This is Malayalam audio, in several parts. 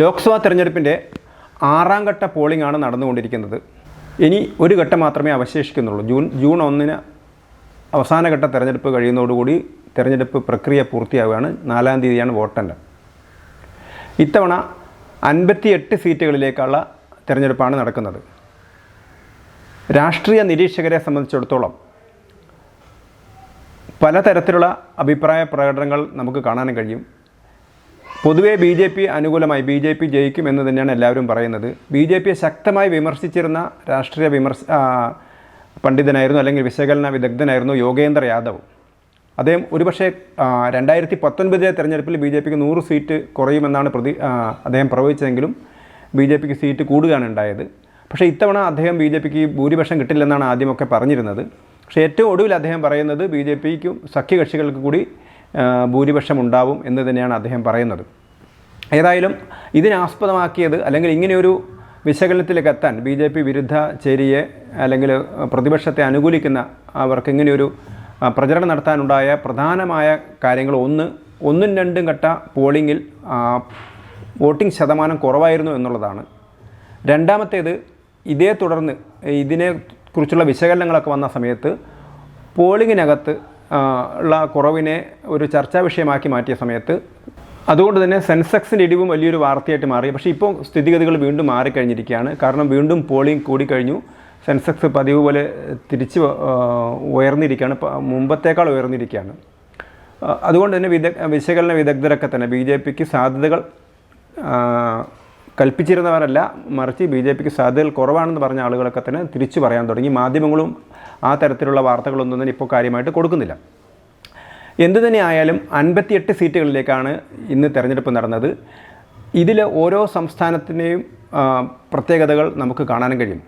ലോക്സഭാ തെരഞ്ഞെടുപ്പിന്റെ ആറാം ഘട്ട പോളിംഗ് ആണ് നടന്നുകൊണ്ടിരിക്കുന്നത്. ഇനി ഒരു ഘട്ടം മാത്രമേ അവശേഷിക്കുന്നുള്ളൂ. ജൂൺ ജൂൺ ഒന്നിന് അവസാന ഘട്ട തെരഞ്ഞെടുപ്പ് കഴിയുന്നതോടുകൂടി തെരഞ്ഞെടുപ്പ് പ്രക്രിയ പൂർത്തിയാവുകയാണ്. നാലാം തീയതിയാണ് വോട്ടെണ്ണൽ. ഇത്തവണ അൻപത്തിയെട്ട് സീറ്റുകളിലേക്കുള്ള തിരഞ്ഞെടുപ്പാണ് നടക്കുന്നത്. രാഷ്ട്രീയ നിരീക്ഷകരെ സംബന്ധിച്ചിടത്തോളം പലതരത്തിലുള്ള അഭിപ്രായ പ്രകടനങ്ങൾ നമുക്ക് കാണാനും കഴിയും. പൊതുവെ ബി ജെ പി അനുകൂലമായി ബി ജെ പി ജയിക്കും എന്ന് തന്നെയാണ് എല്ലാവരും പറയുന്നത്. ബി ജെ പിയെ ശക്തമായി വിമർശിച്ചിരുന്ന രാഷ്ട്രീയ വിമർശ പണ്ഡിതനായിരുന്നു അല്ലെങ്കിൽ വിശകലന വിദഗ്ധനായിരുന്നു യോഗേന്ദ്ര യാദവ്. അദ്ദേഹം ഒരുപക്ഷെ രണ്ടായിരത്തി പത്തൊൻപതിലെ തെരഞ്ഞെടുപ്പിൽ ബി ജെ പിക്ക് നൂറ് സീറ്റ് കുറയുമെന്നാണ് പ്രതി അദ്ദേഹം പ്രവചിച്ചതെങ്കിലും ബി ജെ പിക്ക് സീറ്റ് കൂടുകയാണ് ഉണ്ടായത്. പക്ഷേ ഇത്തവണ അദ്ദേഹം ബി ജെ പിക്ക് ഭൂരിപക്ഷം കിട്ടില്ലെന്നാണ് ആദ്യമൊക്കെ പറഞ്ഞിരുന്നത്. പക്ഷേ ഏറ്റവും ഒടുവിൽ അദ്ദേഹം പറയുന്നത് ബി ജെ പിക്കും സഖ്യകക്ഷികൾക്ക് കൂടി ഭൂരിപക്ഷം ഉണ്ടാവും എന്ന് തന്നെയാണ് അദ്ദേഹം പറയുന്നത്. ഏതായാലും ഇതിനാസ്പദമാക്കിയത് അല്ലെങ്കിൽ ഇങ്ങനെയൊരു വിശകലനത്തിലേക്ക് എത്താൻ ബി ജെ പി വിരുദ്ധ ചേരിയെ അല്ലെങ്കിൽ പ്രതിപക്ഷത്തെ അനുകൂലിക്കുന്ന അവർക്ക് ഇങ്ങനെയൊരു പ്രചരണം നടത്താനുണ്ടായ പ്രധാനമായ കാര്യങ്ങൾ ഒന്ന് ഒന്നും രണ്ടും ഘട്ട പോളിങ്ങിൽ വോട്ടിംഗ് ശതമാനം കുറവായിരുന്നു എന്നുള്ളതാണ്. രണ്ടാമത്തേത് ഇതേ തുടർന്ന് ഇതിനെക്കുറിച്ചുള്ള വിശകലനങ്ങളൊക്കെ വന്ന സമയത്ത് പോളിങ്ങിനകത്ത് ഉള്ള കുറവിനെ ഒരു ചർച്ചാ വിഷയമാക്കി മാറ്റിയ സമയത്ത് അതുകൊണ്ട് തന്നെ സെൻസെക്സിന്റെ ഇടിവും വലിയൊരു വാർത്തയായിട്ട് മാറി. പക്ഷേ ഇപ്പോൾ സ്ഥിതിഗതികൾ വീണ്ടും മാറിക്കഴിഞ്ഞിരിക്കുകയാണ്. കാരണം വീണ്ടും പോളിംഗ് കൂടിക്കഴിഞ്ഞു. സെൻസെക്സ് പതിവ് പോലെ തിരിച്ച് ഉയർന്നിരിക്കുകയാണ്. മുമ്പത്തേക്കാൾ ഉയർന്നിരിക്കുകയാണ്. അതുകൊണ്ട് തന്നെ വിദഗ് വിശകലന വിദഗ്ധരൊക്കെ തന്നെ ബി ജെ പിക്ക് സാധ്യതകൾ കൽപ്പിച്ചിരുന്നവരല്ല. മറിച്ച് ബി ജെ പിക്ക് സാധ്യതകൾ കുറവാണെന്ന് പറഞ്ഞ ആളുകളൊക്കെ തന്നെ തിരിച്ചു പറയാൻ തുടങ്ങി. മാധ്യമങ്ങളും ആ തരത്തിലുള്ള വാർത്തകളൊന്നും തന്നെ ഇപ്പോൾ കാര്യമായിട്ട് കൊടുക്കുന്നില്ല. എന്തു തന്നെ ആയാലും അൻപത്തിയെട്ട് സീറ്റുകളിലേക്കാണ് ഇന്ന് തെരഞ്ഞെടുപ്പ് നടന്നത്. ഇതിൽ ഓരോ സംസ്ഥാനത്തിന്റെയും പ്രത്യേകതകൾ നമുക്ക് കാണാനും കഴിയും.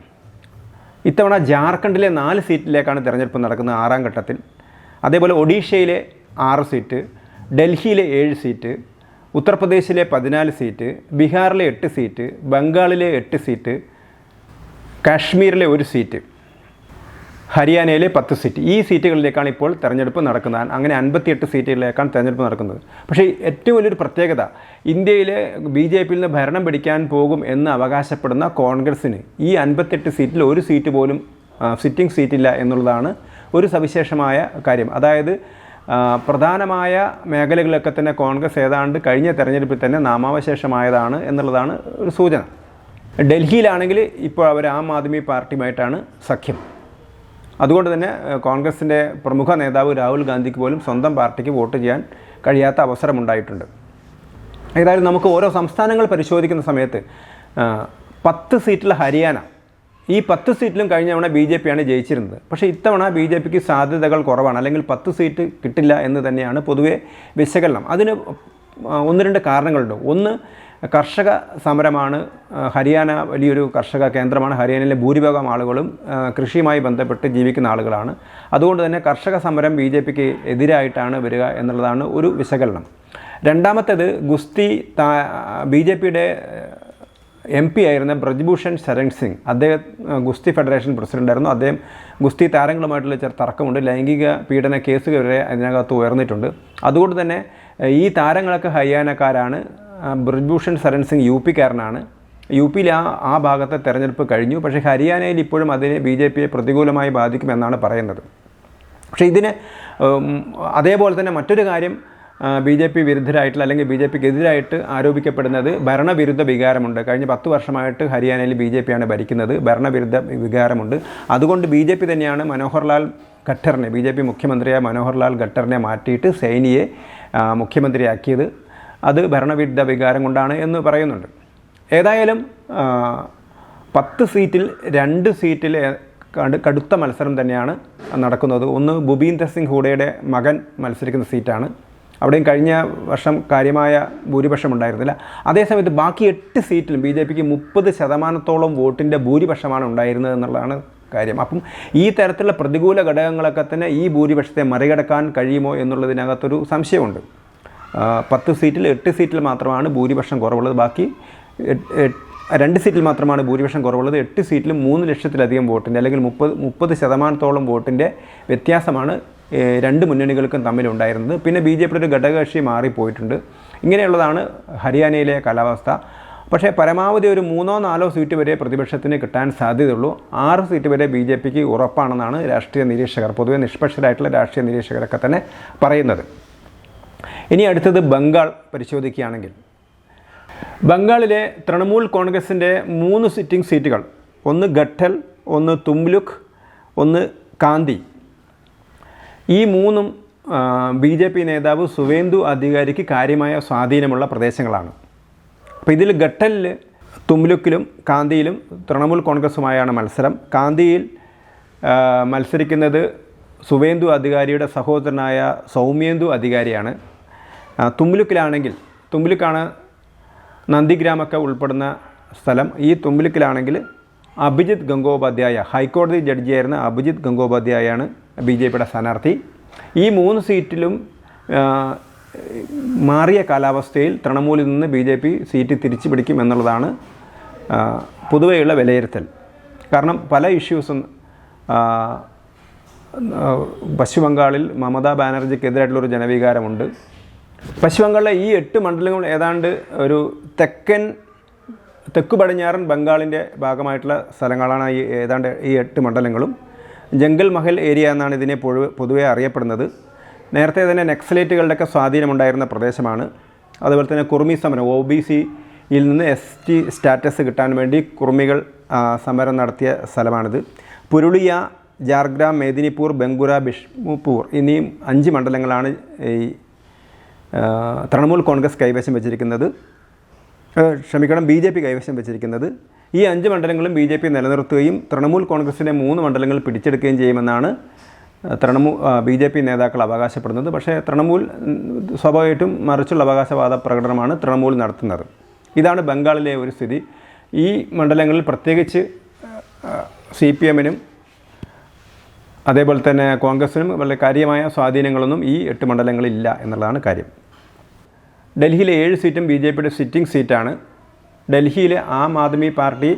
ഇത്തവണ ജാർഖണ്ഡിലെ നാല് സീറ്റിലേക്കാണ് തിരഞ്ഞെടുപ്പ് നടക്കുന്നത് ആറാം ഘട്ടത്തിൽ. അതേപോലെ ഒഡീഷയിലെ ആറ് സീറ്റ് ഡൽഹിയിലെ ഏഴ് സീറ്റ് ഉത്തർപ്രദേശിലെ പതിനാല് സീറ്റ് ബീഹാറിലെ എട്ട് സീറ്റ് ബംഗാളിലെ എട്ട് സീറ്റ് കാശ്മീരിലെ ഒരു സീറ്റ്. ഹരിയാനയിലെ പത്ത് സീറ്റ്. ഈ സീറ്റുകളിലേക്കാണ് ഇപ്പോൾ തെരഞ്ഞെടുപ്പ് നടക്കുന്നത്. അങ്ങനെ അൻപത്തിയെട്ട് സീറ്റുകളിലേക്കാണ് തെരഞ്ഞെടുപ്പ് നടക്കുന്നത്. പക്ഷേ ഏറ്റവും വലിയൊരു പ്രത്യേകത ഇന്ത്യയിലെ ബി ജെ പിയിൽ നിന്ന് ഭരണം പിടിക്കാൻ പോകും എന്ന് അവകാശപ്പെടുന്ന കോൺഗ്രസ്സിന് ഈ അൻപത്തെട്ട് സീറ്റിൽ ഒരു സീറ്റ് പോലും സിറ്റിംഗ് സീറ്റില്ല എന്നുള്ളതാണ് ഒരു സവിശേഷമായ കാര്യം. അതായത് പ്രധാനമായ മേഖലകളിലൊക്കെ തന്നെ കോൺഗ്രസ് ഏതാണ്ട് കഴിഞ്ഞ തെരഞ്ഞെടുപ്പിൽ തന്നെ നാമാവശേഷമായതാണ് എന്നുള്ളതാണ് ഒരു സൂചന. ഡൽഹിയിലാണെങ്കിൽ ഇപ്പോൾ അവർ ആം ആദ്മി പാർട്ടിയുമായിട്ടാണ് സഖ്യം. അതുകൊണ്ട് തന്നെ കോൺഗ്രസിന്റെ പ്രമുഖ നേതാവ് രാഹുൽ ഗാന്ധിക്ക് പോലും സ്വന്തം പാർട്ടിക്ക് വോട്ട് ചെയ്യാൻ കഴിയാത്ത അവസരമുണ്ടായിട്ടുണ്ട്. ഏതായാലും നമുക്ക് ഓരോ സംസ്ഥാനങ്ങൾ പരിശോധിക്കുന്ന സമയത്ത് പത്ത് സീറ്റിൽ ഹരിയാന. ഈ പത്ത് സീറ്റിലും കഴിഞ്ഞ തവണ ബി ജെ പിയാണ് ജയിച്ചിരുന്നത്. പക്ഷേ ഇത്തവണ ബി ജെ പിക്ക് സാധ്യതകൾ കുറവാണ്. അല്ലെങ്കിൽ പത്ത് സീറ്റ് കിട്ടില്ല എന്ന് തന്നെയാണ് പൊതുവെ വിശകലനം. അതിന് ഒന്ന് രണ്ട് കാരണങ്ങളുണ്ട്. ഒന്ന് കർഷക സമരമാണ് ഹരിയാന വലിയൊരു കർഷക കേന്ദ്രമാണ്. ഹരിയാനയിലെ ഭൂരിഭാഗം ആളുകളും കൃഷിയുമായി ബന്ധപ്പെട്ട് ജീവിക്കുന്ന ആളുകളാണ്. അതുകൊണ്ട് തന്നെ കർഷക സമരം ബി ജെ പിക്ക് എതിരായിട്ടാണ് വരിക എന്നുള്ളതാണ് ഒരു വിശകലനം. രണ്ടാമത്തേത് ഗുസ്തി താ ബി ജെ പിയുടെ എം പി ആയിരുന്ന ബ്രജ്ഭൂഷൺ ശരൺ സിംഗ്. അദ്ദേഹം ഗുസ്തി ഫെഡറേഷൻ പ്രസിഡന്റായിരുന്നു അദ്ദേഹം ഗുസ്തി താരങ്ങളുമായിട്ടുള്ള ചെറു തർക്കമുണ്ട്. ലൈംഗിക പീഡന കേസുകൾ വരെ അതിനകത്ത് ഉയർന്നിട്ടുണ്ട്. അതുകൊണ്ട് തന്നെ ഈ താരങ്ങളൊക്കെ ഹരിയാനക്കാരാണ്. ബ്രജ്ഭൂഷൺ സരൺ സിംഗ് യു പിക്കാരനാണ് യു പിയിൽ ആ ആ ഭാഗത്തെ തെരഞ്ഞെടുപ്പ് കഴിഞ്ഞു. പക്ഷേ ഹരിയാനയിൽ ഇപ്പോഴും അതിനെ ബി ജെ പിയെ പ്രതികൂലമായി ബാധിക്കുമെന്നാണ് പറയുന്നത്. പക്ഷേ ഇതിന് അതേപോലെ തന്നെ മറ്റൊരു കാര്യം ബി ജെ പി വിരുദ്ധരായിട്ടുള്ള അല്ലെങ്കിൽ ബി ജെ പിക്ക് എതിരായിട്ട് ആരോപിക്കപ്പെടുന്നത് ഭരണവിരുദ്ധ വികാരമുണ്ട്. കഴിഞ്ഞ പത്ത് വർഷമായിട്ട് ഹരിയാനയിൽ ബി ജെ പിയാണ് ഭരിക്കുന്നത്. ഭരണവിരുദ്ധ വികാരമുണ്ട്. അതുകൊണ്ട് ബി ജെ പി തന്നെയാണ് മനോഹർലാൽ ഖട്ടറിനെ ബി ജെ പി മുഖ്യമന്ത്രിയായ മനോഹർലാൽ ഖട്ടറിനെ മാറ്റിയിട്ട് സൈനിയെ മുഖ്യമന്ത്രിയാക്കിയത്. അത് ഭരണവിരുദ്ധ വികാരം കൊണ്ടാണ് എന്ന് പറയുന്നുണ്ട്. ഏതായാലും പത്ത് സീറ്റിൽ രണ്ട് സീറ്റിൽ കടു- കടുത്ത മത്സരം തന്നെയാണ് നടക്കുന്നത്. ഒന്ന് ഭൂപീന്ദർ സിംഗ് ഹൂഡയുടെ മകൻ മത്സരിക്കുന്ന സീറ്റാണ്. അവിടെയും കഴിഞ്ഞ വർഷം കാര്യമായ ഭൂരിപക്ഷം ഉണ്ടായിരുന്നില്ല. അതേസമയത്ത് ബാക്കി എട്ട് സീറ്റിലും ബി ജെ പിക്ക് മുപ്പത് ശതമാനത്തോളം വോട്ടിന്റെ ഭൂരിപക്ഷമാണ് ഉണ്ടായിരുന്നത് എന്നുള്ളതാണ് കാര്യം. അപ്പം ഈ തരത്തിലുള്ള പ്രതികൂല ഘടകങ്ങളൊക്കെ തന്നെ ഈ ഭൂരിപക്ഷത്തെ മറികടക്കാൻ കഴിയുമോ എന്നുള്ളതിനകത്തൊരു സംശയമുണ്ട്. പത്ത് സീറ്റിൽ എട്ട് സീറ്റിൽ മാത്രമാണ് ഭൂരിപക്ഷം കുറവുള്ളത്. ബാക്കി രണ്ട് സീറ്റിൽ മാത്രമാണ് ഭൂരിപക്ഷം കുറവുള്ളത്. എട്ട് സീറ്റിലും മൂന്ന് ലക്ഷത്തിലധികം വോട്ടിന്റെ അല്ലെങ്കിൽ മുപ്പത് മുപ്പത് ശതമാനത്തോളം വോട്ടിന്റെ വ്യത്യാസമാണ് രണ്ട് മുന്നണികൾക്കും തമ്മിലുണ്ടായിരുന്നത്. പിന്നെ ബി ജെ പിയുടെ ഒരു ഘടകകക്ഷി മാറിപ്പോയിട്ടുണ്ട്. ഇങ്ങനെയുള്ളതാണ് ഹരിയാനയിലെ കാലാവസ്ഥ. പക്ഷേ പരമാവധി ഒരു മൂന്നോ നാലോ സീറ്റ് വരെ പ്രതിപക്ഷത്തിന് കിട്ടാൻ സാധ്യതയുള്ളൂ. ആറ് സീറ്റ് വരെ ബി ജെ പിക്ക് ഉറപ്പാണെന്നാണ് രാഷ്ട്രീയ നിരീക്ഷകർ പൊതുവെ നിഷ്പക്ഷരായിട്ടുള്ള രാഷ്ട്രീയ നിരീക്ഷകരൊക്കെ തന്നെ പറയുന്നത്. ഇനി അടുത്തത് ബംഗാൾ പരിശോധിക്കുകയാണെങ്കിൽ. ബംഗാളിലെ തൃണമൂൽ കോൺഗ്രസിന്റെ മൂന്ന് സിറ്റിംഗ് സീറ്റുകൾ ഒന്ന് ഗട്ടൽ ഒന്ന് തുംലുക് ഒന്ന് കാന്തി. ഈ മൂന്നും ബി ജെ പി നേതാവ് സുവേന്ദു അധികാരിക്ക് കാര്യമായ സ്വാധീനമുള്ള പ്രദേശങ്ങളാണ്. അപ്പോൾ ഇതിൽ ഗട്ടലിൽ തുംലുക്കിലും കാന്തിയിലും തൃണമൂൽ കോൺഗ്രസുമായാണ് മത്സരം. കാന്തിയിൽ മത്സരിക്കുന്നത് സുവേന്ദു അധികാരിയുടെ സഹോദരനായ സൗമ്യേന്ദു അധികാരിയാണ്. ആ, തുംലുക്കിലാണെങ്കിൽ തുംലുക്കാണ് നന്ദിഗ്രാമൊക്കെ ഉൾപ്പെടുന്ന സ്ഥലം. ഈ തുമ്പിലിക്കിലാണെങ്കിൽ അഭിജിത്ത് ഗംഗോപാധ്യായ ഹൈക്കോടതി ജഡ്ജിയായിരുന്ന അഭിജിത്ത് ഗംഗോപാധ്യായാണ് ബി ജെ പിയുടെ സ്ഥാനാർത്ഥി. ഈ മൂന്ന് സീറ്റിലും മാറിയ കാലാവസ്ഥയിൽ തൃണമൂലിൽ നിന്ന് ബി ജെ പി സീറ്റ് തിരിച്ചു പിടിക്കും എന്നുള്ളതാണ് പൊതുവെയുള്ള വിലയിരുത്തൽ. കാരണം പല ഇഷ്യൂസും പശ്ചിമബംഗാളിൽ മമതാ ബാനർജിക്കെതിരായിട്ടുള്ളൊരു ജനവികാരമുണ്ട്. പശ്ചിമ ബംഗാളിലെ ഈ എട്ട് മണ്ഡലങ്ങൾ ഏതാണ്ട് ഒരു തെക്കൻ തെക്ക് പടിഞ്ഞാറൻ ബംഗാളിന്റെ ഭാഗമായിട്ടുള്ള സ്ഥലങ്ങളാണ് ഈ ഏതാണ്ട് ഈ എട്ട് മണ്ഡലങ്ങളും. ജംഗൽ മഹൽ ഏരിയ എന്നാണ് ഇതിനെ പൊതുവെ അറിയപ്പെടുന്നത്. നേരത്തെ തന്നെ നക്സലേറ്റുകളുടെയൊക്കെ സ്വാധീനമുണ്ടായിരുന്ന പ്രദേശമാണ്. അതുപോലെ തന്നെ കുർമി സമരം ഒ ബി സിയിൽ നിന്ന് എസ് ടി സ്റ്റാറ്റസ് കിട്ടാൻ വേണ്ടി കുർമികൾ സമരം നടത്തിയ സ്ഥലമാണിത്. പുരുളിയ ജാർഗ്രാം മേദിനിപൂർ ബംഗുര ബിഷ്മുപൂർ ഇനിയും അഞ്ച് മണ്ഡലങ്ങളാണ് ഈ തൃണമൂൽ കോൺഗ്രസ് കൈവശം വെച്ചിരിക്കുന്നത് ക്ഷമിക്കണം ബി ജെ പി കൈവശം വെച്ചിരിക്കുന്നത് ഈ അഞ്ച് മണ്ഡലങ്ങളും ബി ജെ പി നിലനിർത്തുകയും തൃണമൂൽ കോൺഗ്രസിന്റെ മൂന്ന് മണ്ഡലങ്ങൾ പിടിച്ചെടുക്കുകയും ചെയ്യുമെന്നാണ് തൃണമൂൽ ബി ജെ പി നേതാക്കൾ അവകാശപ്പെടുന്നത്. പക്ഷേ തൃണമൂൽ സ്വാഭാവികമായിട്ടും മറിച്ചുള്ള അവകാശവാദ പ്രകടനമാണ് തൃണമൂൽ നടത്തുന്നത്. ഇതാണ് ബംഗാളിലെ ഒരു സ്ഥിതി. ഈ മണ്ഡലങ്ങളിൽ പ്രത്യേകിച്ച് സി പി എമ്മിനും അതേപോലെ തന്നെ കോൺഗ്രസിനും വളരെ കാര്യമായ സ്വാധീനങ്ങളൊന്നും ഈ എട്ട് മണ്ഡലങ്ങളിൽ ഇല്ല എന്നുള്ളതാണ് കാര്യം. ഡൽഹിയിലെ ഏഴ് സീറ്റും ബി ജെ പിയുടെ സിറ്റിംഗ് സീറ്റാണ്. ഡൽഹിയിലെ ആം ആദ്മി പാർട്ടി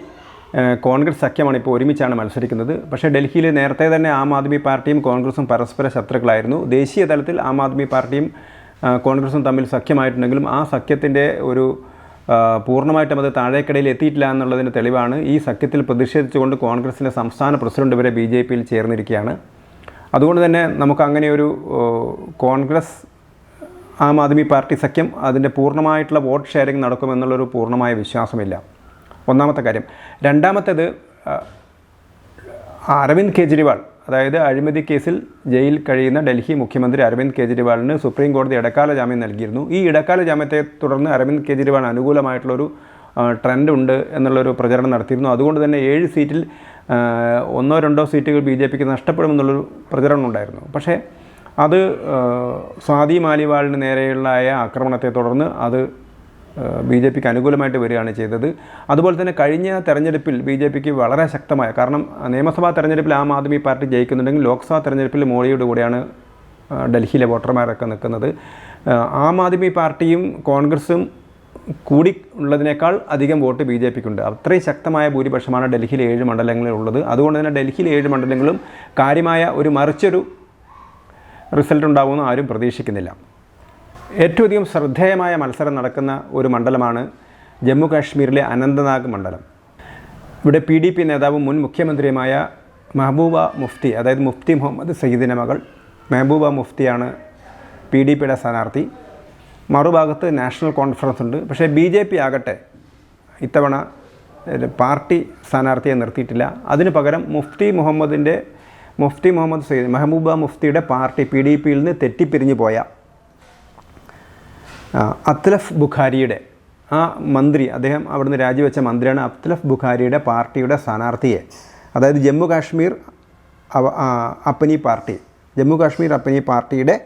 കോൺഗ്രസ് സഖ്യമാണ് ഇപ്പോൾ ഒരുമിച്ചാണ് മത്സരിക്കുന്നത്. പക്ഷേ ഡൽഹിയിൽ നേരത്തെ തന്നെ ആം ആദ്മി പാർട്ടിയും കോൺഗ്രസും പരസ്പര ശത്രുക്കളായിരുന്നു. ദേശീയ തലത്തിൽ ആം ആദ്മി പാർട്ടിയും കോൺഗ്രസും തമ്മിൽ സഖ്യമായിട്ടുണ്ടെങ്കിലും ആ സഖ്യത്തിന്റെ ഒരു പൂർണമായിട്ടും അത് താഴേക്കടയിൽ എത്തിയിട്ടില്ല എന്നുള്ളതിന്റെ തെളിവാണ് ഈ സഖ്യത്തിൽ പ്രതിഷേധിച്ചുകൊണ്ട് കോൺഗ്രസിന്റെ സംസ്ഥാന പ്രസിഡന്റ് വരെ ബി ജെ പിയിൽ ചേർന്നിരിക്കുകയാണ്. അതുകൊണ്ട് തന്നെ നമുക്ക് അങ്ങനെ ഒരു കോൺഗ്രസ് ആം ആദ്മി പാർട്ടി സഖ്യം അതിന്റെ പൂർണമായിട്ടുള്ള വോട്ട് ഷെയറിംഗ് നടക്കുമെന്നുള്ളൊരു പൂർണമായ വിശ്വാസമില്ല. ഒന്നാമത്തെ കാര്യം. രണ്ടാമത്തേത് അരവിന്ദ് കെജ്രിവാൾ അതായത് അഴിമതി കേസിൽ ജയിൽ കഴിയുന്ന ഡൽഹി മുഖ്യമന്ത്രി അരവിന്ദ് കെജ്രിവാളിന് സുപ്രീം കോടതി ഇടക്കാല ജാമ്യം നൽകിയിരുന്നു. ഈ ഇടക്കാല ജാമ്യത്തെ തുടർന്ന് അരവിന്ദ് കെജ്രിവാൾ അനുകൂലമായിട്ടുള്ളൊരു ട്രെൻഡ് ഉണ്ട് എന്നുള്ളൊരു പ്രചരണം നടത്തിയിരുന്നു. അതുകൊണ്ട് തന്നെ ഏഴ് സീറ്റിൽ ഒന്നോ രണ്ടോ സീറ്റുകൾ ബി ജെ പിക്ക് നഷ്ടപ്പെടുമെന്നുള്ളൊരു പ്രചരണം ഉണ്ടായിരുന്നു. പക്ഷേ അത് സ്വാതി മാലിവാളിന് നേരെയുള്ളായ ആക്രമണത്തെ തുടർന്ന് അത് ബി ജെ പിക്ക് അനുകൂലമായിട്ട് വരികയാണ് ചെയ്തത്. അതുപോലെ തന്നെ കഴിഞ്ഞ തെരഞ്ഞെടുപ്പിൽ ബി ജെ പിക്ക് വളരെ ശക്തമായ കാരണം നിയമസഭാ തെരഞ്ഞെടുപ്പിൽ ആം ആദ്മി പാർട്ടി ജയിക്കുന്നുണ്ടെങ്കിൽ ലോക്സഭാ തെരഞ്ഞെടുപ്പിൽ മോഡിയുടെ കൂടെയാണ് ഡൽഹിയിലെ വോട്ടർമാരൊക്കെ നിൽക്കുന്നത്. ആം ആദ്മി പാർട്ടിയും കോൺഗ്രസും കൂടി ഉള്ളതിനേക്കാൾ അധികം വോട്ട് ബി ജെ പിക്കുണ്ട് അത്രയും ശക്തമായ ഭൂരിപക്ഷമാണ് ഡൽഹിയിലെ ഏഴ് മണ്ഡലങ്ങളിൽ ഉള്ളത് അതുകൊണ്ട് തന്നെ ഡൽഹിയിലെ ഏഴ് മണ്ഡലങ്ങളും കാര്യമായ ഒരു മറിച്ചൊരു റിസൾട്ട് ഉണ്ടാവുമെന്ന് ആരും പ്രതീക്ഷിക്കുന്നില്ല. ഏറ്റവും അധികം ശ്രദ്ധേയമായ മത്സരം നടക്കുന്ന ഒരു മണ്ഡലമാണ് ജമ്മു കാശ്മീരിലെ അനന്തനാഗ് മണ്ഡലം. ഇവിടെ പി ഡി പി നേതാവും മുൻ മുഖ്യമന്ത്രിയുമായ മെഹബൂബ മുഫ്തി അതായത് മുഫ്തി മുഹമ്മദ് സയ്യിദിന്റെ മകൾ മെഹബൂബ മുഫ്തിയാണ് പി ഡി പിയുടെ സ്ഥാനാർത്ഥി. മറുഭാഗത്ത് നാഷണൽ കോൺഫറൻസ് ഉണ്ട്. പക്ഷേ ബി ജെ പി ആകട്ടെ ഇത്തവണ പാർട്ടി സ്ഥാനാർത്ഥിയെ നിർത്തിയിട്ടില്ല. അതിനു പകരം മുഫ്തി മുഹമ്മദിന്റെ മുഫ്തി മുഹമ്മദ് സയ്യിദ് മെഹബൂബ മുഫ്തിയുടെ പാർട്ടി പി ഡി പിയിൽ നിന്ന് തെറ്റിപ്പിരിഞ്ഞു പോയ അത്ലഫ് ബുഖാരിയുടെ ആ മന്ത്രി അദ്ദേഹം അവിടുന്ന് രാജിവെച്ച മന്ത്രിയാണ് അത്ലഫ് ബുഖാരിയുടെ പാർട്ടിയുടെ സ്ഥാനാർത്ഥിയെ. അതായത് ജമ്മു കാശ്മീർ അപ്പനി പാർട്ടി ജമ്മു കാശ്മീർ അപ്പനി പാർട്ടിയുടെ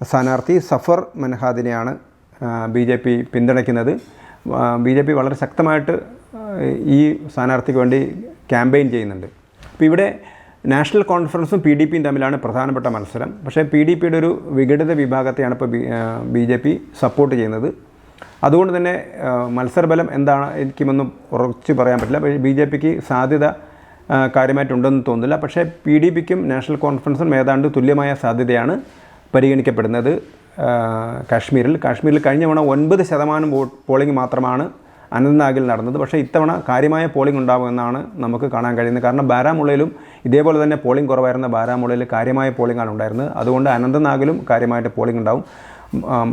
സ്ഥാനാർത്ഥി സഫർ മൻഹാദിനെയാണ് ബി ജെ പി പിന്തുണയ്ക്കുന്നത്. ബി ജെ പി വളരെ ശക്തമായിട്ട് ഈ സ്ഥാനാർത്ഥിക്ക് വേണ്ടി ക്യാമ്പയിൻ ചെയ്യുന്നുണ്ട്. അപ്പോൾ ഇവിടെ നാഷണൽ കോൺഫറൻസും പി ഡി പിയും തമ്മിലാണ് പ്രധാനപ്പെട്ട മത്സരം. പക്ഷേ പി ഡി പിയുടെ ഒരു വിഘടിത വിഭാഗത്തെയാണ് ഇപ്പോൾ ബി ജെ പി സപ്പോർട്ട് ചെയ്യുന്നത്. അതുകൊണ്ട് തന്നെ മത്സരബലം എന്താണ് എനിക്കുമെന്നും ഉറച്ചു പറയാൻ പറ്റില്ല. ബി ജെ പിക്ക് സാധ്യത കാര്യമായിട്ടുണ്ടെന്ന് തോന്നുന്നില്ല. പക്ഷേ പി ഡി പിക്കും നാഷണൽ കോൺഫറൻസും ഏതാണ്ട് തുല്യമായ സാധ്യതയാണ് പരിഗണിക്കപ്പെടുന്നത് കാശ്മീരിൽ. കാശ്മീരിൽ കഴിഞ്ഞ തവണ ഒൻപത് ശതമാനം പോളിംഗ് മാത്രമാണ് അനന്തനാഗിൽ നടന്നത്. പക്ഷേ ഇത്തവണ കാര്യമായ പോളിംഗ് ഉണ്ടാകുമെന്നാണ് നമുക്ക് കാണാൻ കഴിയുന്നത്. കാരണം ബാരാമുള്ളയിലും ഇതേപോലെ തന്നെ പോളിംഗ് കുറവായിരുന്ന ബാരാമുള്ളയിൽ കാര്യമായ പോളിംഗാണ് ഉണ്ടായിരുന്നത്. അതുകൊണ്ട് അനന്തനാഗിലും കാര്യമായിട്ട് പോളിംഗ് ഉണ്ടാവും.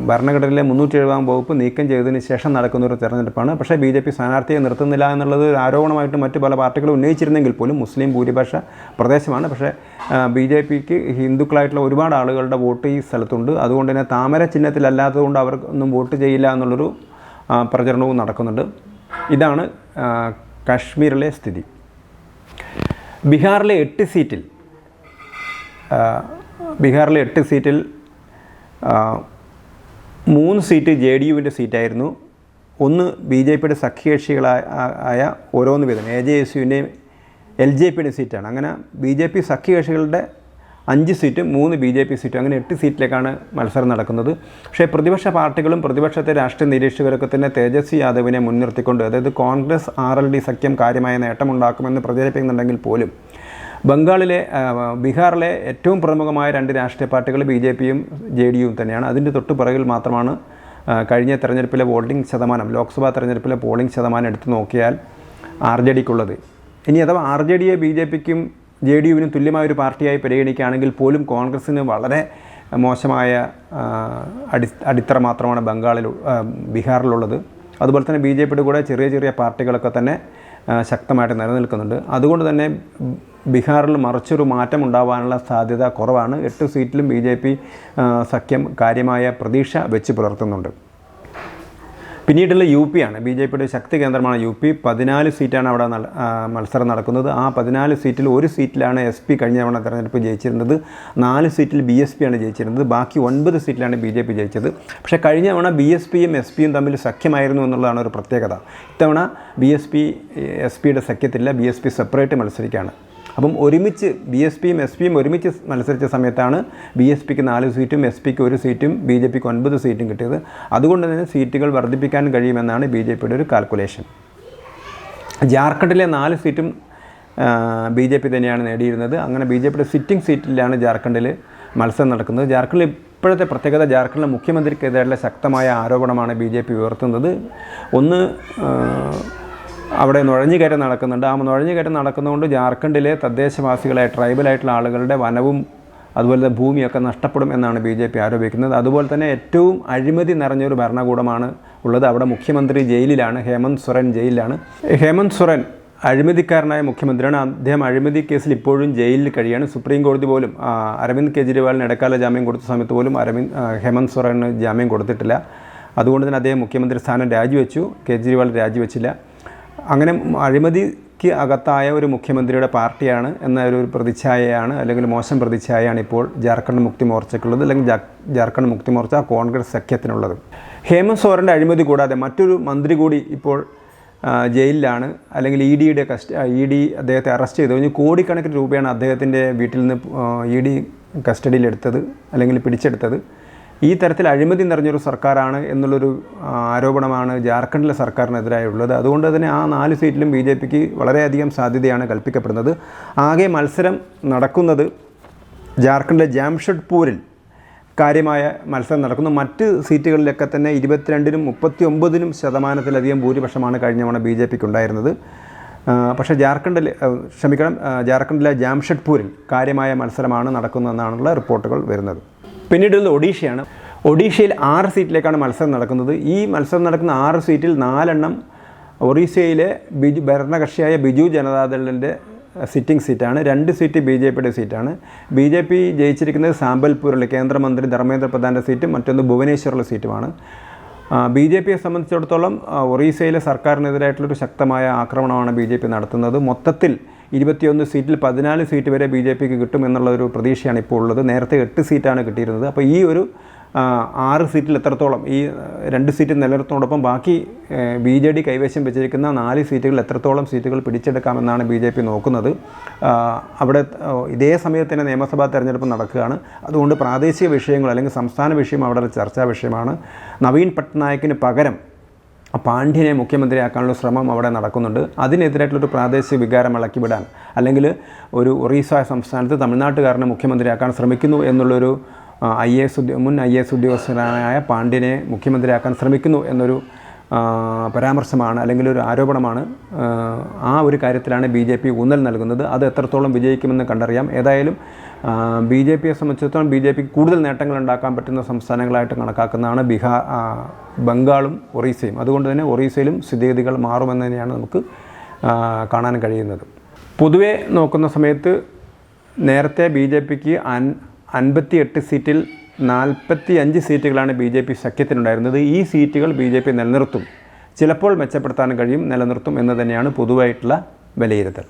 ഭരണഘടനയിലെ മുന്നൂറ്റി എഴുപതാം വകുപ്പ് നീക്കം ചെയ്തതിന് ശേഷം നടക്കുന്ന ഒരു തെരഞ്ഞെടുപ്പാണ്. പക്ഷേ ബി ജെ പി സ്ഥാനാർത്ഥിയെ നിർത്തുന്നില്ല എന്നുള്ളത് ഒരു ആരോപണമായിട്ട് മറ്റ് പല പാർട്ടികളും ഉന്നയിച്ചിരുന്നെങ്കിൽ പോലും മുസ്ലിം ഭൂരിപക്ഷ പ്രദേശമാണ്. പക്ഷേ ബി ജെ പിക്ക് ഹിന്ദുക്കളായിട്ടുള്ള ഒരുപാട് ആളുകളുടെ വോട്ട് ഈ സ്ഥലത്തുണ്ട്. അതുകൊണ്ട് തന്നെ താമര ചിഹ്നത്തിലല്ലാത്തതുകൊണ്ട് അവർക്കൊന്നും വോട്ട് ചെയ്യില്ല എന്നുള്ളൊരു പ്രചരണവും നടക്കുന്നുണ്ട്. ഇതാണ് കാശ്മീരിലെ സ്ഥിതി. ബീഹാറിലെ എട്ട് സീറ്റിൽ ബീഹാറിലെ എട്ട് സീറ്റിൽ മൂന്ന് സീറ്റ് ജെ ഡി യുവിന്റെ സീറ്റായിരുന്നു. ഒന്ന് ബി ജെ പിയുടെ സഖ്യകക്ഷികളായ ഓരോന്ന് വീതം എ ജെ എസ് യുവിന്റെയും എൽ ജെ പിയുടെ സീറ്റാണ്. അങ്ങനെ ബി ജെ പി സഖ്യകക്ഷികളുടെ അഞ്ച് സീറ്റ് മൂന്ന് ബി ജെ പി സീറ്റും അങ്ങനെ എട്ട് സീറ്റിലേക്കാണ് മത്സരം നടക്കുന്നത്. പക്ഷേ പ്രതിപക്ഷ പാർട്ടികളും പ്രതിപക്ഷത്തെ രാഷ്ട്രീയ നിരീക്ഷകരൊക്കെ തന്നെ തേജസ്വി യാദവിനെ മുൻനിർത്തിക്കൊണ്ട് അതായത് കോൺഗ്രസ് ആർ എൽ ഡി സഖ്യം കാര്യമായ നേട്ടമുണ്ടാക്കുമെന്ന് പ്രചരിപ്പിക്കുന്നുണ്ടെങ്കിൽ പോലും ബംഗാളിലെ ബീഹാറിലെ ഏറ്റവും പ്രമുഖമായ രണ്ട് രാഷ്ട്രീയ പാർട്ടികൾ ബി ജെ പിയും ജെ ഡി യുവും തന്നെയാണ്. അതിന്റെ തൊട്ട് പിറകിൽ മാത്രമാണ് കഴിഞ്ഞ തെരഞ്ഞെടുപ്പിലെ വോട്ടിംഗ് ശതമാനം ലോക്സഭാ തെരഞ്ഞെടുപ്പിലെ പോളിംഗ് ശതമാനം എടുത്തു നോക്കിയാൽ ആർ ജെ ഡിക്കുള്ളത്. ഇനി അഥവാ ആർ ജെ ഡിയെ ബി ജെ പിക്കും ജെ ഡി യുവിന് തുല്യമായ ഒരു പാർട്ടിയായി പരിഗണിക്കുകയാണെങ്കിൽ പോലും കോൺഗ്രസ്സിന് വളരെ മോശമായ അടി അടിത്തറ മാത്രമാണ് ബംഗാളിൽ ബീഹാറിലുള്ളത്. അതുപോലെ തന്നെ ബി ജെ പിയുടെ കൂടെ ചെറിയ ചെറിയ പാർട്ടികളൊക്കെ തന്നെ ശക്തമായിട്ട് നിലനിൽക്കുന്നുണ്ട്. അതുകൊണ്ട് തന്നെ ബീഹാറിൽ മറിച്ചൊരു മാറ്റം ഉണ്ടാവാനുള്ള സാധ്യത കുറവാണ്. എട്ട് സീറ്റിലും ബി സഖ്യം കാര്യമായ പ്രതീക്ഷ വെച്ച് പുലർത്തുന്നുണ്ട്. പിന്നീടുള്ള യു പി ആണ്. ബി ജെ പിയുടെ ശക്തി കേന്ദ്രമാണ് യു പി. പതിനാല് സീറ്റാണ് അവിടെ മത്സരം നടക്കുന്നത്. ആ പതിനാല് സീറ്റിൽ ഒരു സീറ്റിലാണ് എസ് പി കഴിഞ്ഞ തവണ തെരഞ്ഞെടുപ്പ് ജയിച്ചിരുന്നത്. നാല് സീറ്റിൽ ബി എസ് പി ആണ് ജയിച്ചിരുന്നത്. ബാക്കി ഒൻപത് സീറ്റിലാണ് ബി ജെ പി ജയിച്ചത്. പക്ഷേ കഴിഞ്ഞ തവണ ബി എസ് പിയും എസ് പിയും തമ്മിൽ സഖ്യമായിരുന്നു എന്നുള്ളതാണ് ഒരു പ്രത്യേകത. ഇത്തവണ ബി എസ് പി എസ് പിയുടെ സഖ്യത്തില്ല ബി എസ് പി സെപ്പറേറ്റ് മത്സരിക്കുകയാണ്. അപ്പം ഒരുമിച്ച് ബി എസ് പിയും എസ് പിയും ഒരുമിച്ച് മത്സരിച്ച സമയത്താണ് ബി എസ് പിക്ക് നാല് സീറ്റും എസ് പിക്ക് ഒരു സീറ്റും ബി ജെ പിക്ക് ഒൻപത് സീറ്റും കിട്ടിയത്. അതുകൊണ്ട് തന്നെ സീറ്റുകൾ വർദ്ധിപ്പിക്കാൻ കഴിയുമെന്നാണ് ബി ജെ പിയുടെ ഒരു കാൽക്കുലേഷൻ. ജാർഖണ്ഡിലെ നാല് സീറ്റും ബി ജെ പി തന്നെയാണ് നേടിയിരുന്നത്. അങ്ങനെ ബി ജെ പിയുടെ സിറ്റിംഗ് സീറ്റിലാണ് ജാർഖണ്ഡിൽ മത്സരം നടക്കുന്നത്. ജാർഖണ്ഡിൽ ഇപ്പോഴത്തെ പ്രത്യേകത ജാർഖണ്ഡിലെ മുഖ്യമന്ത്രിക്കെതിരെയുള്ള ശക്തമായ ആരോപണമാണ് ബി ജെ പി ഉയർത്തുന്നത്. ഒന്ന് അവിടെ നുഴഞ്ഞുകയറ്റം നടക്കുന്നുണ്ട്. ആ നുഴഞ്ഞുകയറ്റം നടക്കുന്നതുകൊണ്ട് ജാർഖണ്ഡിലെ തദ്ദേശവാസികളെ ട്രൈബലായിട്ടുള്ള ആളുകളുടെ വനവും അതുപോലെ ഭൂമിയൊക്കെ നഷ്ടപ്പെടും എന്നാണ് ബി ജെ പി ആരോപിക്കുന്നത്. അതുപോലെ തന്നെ ഏറ്റവും അഴിമതി നിറഞ്ഞൊരു ഭരണകൂടമാണ് ഉള്ളത്. അവിടെ മുഖ്യമന്ത്രി ജയിലിലാണ് ഹേമന്ത് സുരൻ ജയിലിലാണ്. ഹേമന്ത് സുരൻ അഴിമതിക്കാരനായ മുഖ്യമന്ത്രിയാണ്. അദ്ദേഹം അഴിമതി കേസിൽ ഇപ്പോഴും ജയിലിൽ കഴിയാണ്. സുപ്രീം കോടതി പോലും അരവിന്ദ് കെജ്രിവാളിന് ഇടക്കാല ജാമ്യം കൊടുത്ത സമയത്ത് പോലും അരവിന്ദ് ഹേമന്ത് സൊറന് ജാമ്യം കൊടുത്തിട്ടില്ല. അതുകൊണ്ട് തന്നെ അദ്ദേഹം മുഖ്യമന്ത്രി സ്ഥാനം രാജിവെച്ചു. കെജ്രിവാൾ രാജിവെച്ചില്ല. അങ്ങനെ അഴിമതിക്ക് അകത്തായ ഒരു മുഖ്യമന്ത്രിയുടെ പാർട്ടിയാണ് എന്ന ഒരു പ്രതിച്ഛായയാണ് അല്ലെങ്കിൽ മോശം പ്രതിച്ഛായയാണ് ഇപ്പോൾ ജാർഖണ്ഡ് മുക്തി മോർച്ചയ്ക്കുള്ളത് അല്ലെങ്കിൽ ജാർഖണ്ഡ് മുക്തി മോർച്ച കോൺഗ്രസ് സഖ്യത്തിനുള്ളത്. ഹേമന്ത് സോറന്റെ അഴിമതി കൂടാതെ മറ്റൊരു മന്ത്രി കൂടി ഇപ്പോൾ ജയിലിലാണ് അല്ലെങ്കിൽ ഇ ഡിയുടെ കസ്റ്റ ഇ ഡി അദ്ദേഹത്തെ അറസ്റ്റ് ചെയ്തു. കഴിഞ്ഞ് കോടിക്കണക്കിന് രൂപയാണ് അദ്ദേഹത്തിന്റെ വീട്ടിൽ നിന്ന് ഇ ഡി കസ്റ്റഡിയിലെടുത്തത് അല്ലെങ്കിൽ പിടിച്ചെടുത്തത്. ഈ തരത്തിൽ അഴിമതി നിറഞ്ഞൊരു സർക്കാരാണ് എന്നുള്ളൊരു ആരോപണമാണ് ജാർഖണ്ഡിലെ സർക്കാരിനെതിരായുള്ളത്. അതുകൊണ്ട് തന്നെ ആ നാല് സീറ്റിലും ബി ജെ പിക്ക് വളരെയധികം സാധ്യതയാണ് കൽപ്പിക്കപ്പെടുന്നത്. ആകെ മത്സരം നടക്കുന്നത് ജാർഖണ്ഡിലെ ജാംഷഡ്പൂരിൽ കാര്യമായ മത്സരം നടക്കുന്നു. മറ്റ് സീറ്റുകളിലൊക്കെ തന്നെ ഇരുപത്തിരണ്ടിനും മുപ്പത്തി ഒമ്പതിനും ശതമാനത്തിലധികം ഭൂരിപക്ഷമാണ് കഴിഞ്ഞ തവണ ബി ജെ പിക്ക് ഉണ്ടായിരുന്നത് പക്ഷേ ജാർഖണ്ഡിൽ ക്ഷമിക്കണം ജാർഖണ്ഡിലെ ജാംഷഡ്പൂരിൽ കാര്യമായ മത്സരമാണ് നടക്കുന്നതെന്നാണുള്ള റിപ്പോർട്ടുകൾ വരുന്നത്. പിന്നീടുള്ളത് ഒഡീഷയാണ്. ഒഡീഷയിൽ ആറ് സീറ്റിലേക്കാണ് മത്സരം നടക്കുന്നത്. ഈ മത്സരം നടക്കുന്ന ആറ് സീറ്റിൽ നാലെണ്ണം ഒറീസയിലെ ബിജു ഭരണകക്ഷിയായ ബിജു ജനതാദളിന്റെ സിറ്റിംഗ് സീറ്റാണ്. രണ്ട് സീറ്റ് ബി ജെ പിയുടെ സീറ്റാണ്. ബി ജെ പി ജയിച്ചിരിക്കുന്നത് സാമ്പൽപൂരിലെ കേന്ദ്രമന്ത്രി ധർമ്മേന്ദ്ര പ്രധാന്റെ സീറ്റും മറ്റൊന്ന് ഭുവനേശ്വറിലെ സീറ്റുമാണ്. ബി ജെ പിയെ സംബന്ധിച്ചിടത്തോളം ഒറീസയിലെ സർക്കാരിനെതിരായിട്ടുള്ളൊരു ശക്തമായ ആക്രമണമാണ് ബി ജെ പി നടത്തുന്നത്. മൊത്തത്തിൽ ഇരുപത്തിയൊന്ന് സീറ്റിൽ പതിനാല് സീറ്റ് വരെ ബി ജെ പിക്ക് കിട്ടുമെന്നുള്ളൊരു പ്രതീക്ഷയാണ് ഇപ്പോൾ ഉള്ളത്. നേരത്തെ എട്ട് സീറ്റാണ് കിട്ടിയിരുന്നത്. അപ്പോൾ ഈ ഒരു ആറ് സീറ്റിൽ എത്രത്തോളം ഈ രണ്ട് സീറ്റ് നിലനിർത്തുന്നതോടൊപ്പം ബാക്കി ബി ജെ ഡി കൈവശം വെച്ചിരിക്കുന്ന നാല് സീറ്റുകൾ എത്രത്തോളം സീറ്റുകൾ പിടിച്ചെടുക്കാമെന്നാണ് ബി ജെ പി നോക്കുന്നത്. അവിടെ ഇതേ സമയത്ത് തന്നെ നിയമസഭാ തെരഞ്ഞെടുപ്പ് നടക്കുകയാണ്. അതുകൊണ്ട് പ്രാദേശിക വിഷയങ്ങൾ അല്ലെങ്കിൽ സംസ്ഥാന വിഷയം അവിടെ ചർച്ചാ വിഷയമാണ്. നവീൻ പട്നായിക്കിന് പകരം പാണ്ഡ്യനെ മുഖ്യമന്ത്രിയാക്കാനുള്ള ശ്രമം അവിടെ നടക്കുന്നുണ്ട്. അതിനെതിരായിട്ടുള്ളൊരു പ്രാദേശിക വികാരം ഇളക്കിവിടാൻ അല്ലെങ്കിൽ ഒരു ഒറീസ സംസ്ഥാനത്ത് തമിഴ്നാട്ടുകാരനെ മുഖ്യമന്ത്രിയാക്കാൻ ശ്രമിക്കുന്നു എന്നുള്ളൊരു ഐ എ എസ് മുൻ ഐ എസ് ഉദ്യോഗസ്ഥനായ പാണ്ഡ്യനെ മുഖ്യമന്ത്രിയാക്കാൻ ശ്രമിക്കുന്നു എന്നൊരു പരാമർശമാണ് അല്ലെങ്കിൽ ഒരു ആരോപണമാണ് ആ ഒരു കാര്യത്തിലാണ് ബി ജെ പി ഊന്നൽ നൽകുന്നത്. അത് എത്രത്തോളം വിജയിക്കുമെന്ന് കണ്ടറിയാം. ഏതായാലും ബി ജെ പിയെ സംബന്ധിച്ചിടത്തോളം ബി ജെ പിക്ക് കൂടുതൽ നേട്ടങ്ങൾ ഉണ്ടാക്കാൻ പറ്റുന്ന സംസ്ഥാനങ്ങളായിട്ട് കണക്കാക്കുന്നതാണ് ബീഹാർ ബംഗാളും ഒറീസയും. അതുകൊണ്ട് തന്നെ ഒറീസയിലും സ്ഥിതിഗതികൾ മാറുമെന്ന് തന്നെയാണ് നമുക്ക് കാണാൻ കഴിയുന്നത്. പൊതുവെ നോക്കുന്ന സമയത്ത് നേരത്തെ ബി ജെ പിക്ക് അൻ അൻപത്തി എട്ട് സീറ്റിൽ നാൽപ്പത്തി അഞ്ച് സീറ്റുകളാണ് ബി ജെ പി സഖ്യത്തിനുണ്ടായിരുന്നത്. ഈ സീറ്റുകൾ ബി ജെ പി നിലനിർത്തും. ചിലപ്പോൾ മെച്ചപ്പെടുത്താൻ കഴിയും നിലനിർത്തും എന്ന് തന്നെയാണ് പൊതുവായിട്ടുള്ള വിലയിരുത്തൽ.